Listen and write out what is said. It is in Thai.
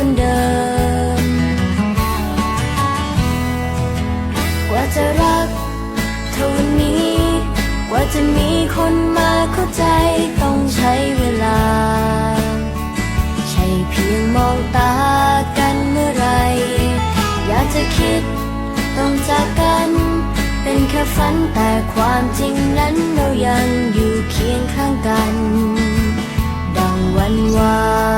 คนเดิม กว่าจะรักเท่าวันนี้ กว่าจะมีคนมาเข้าใจต้องใช้เวลา ใช่เพียงมองตากันเมื่อไร อยากจะคิดต้องจากกัน เป็นแค่ฝันแต่ความจริงนั้นเรายังอยู่เคียงข้างกัน ดังวันวาน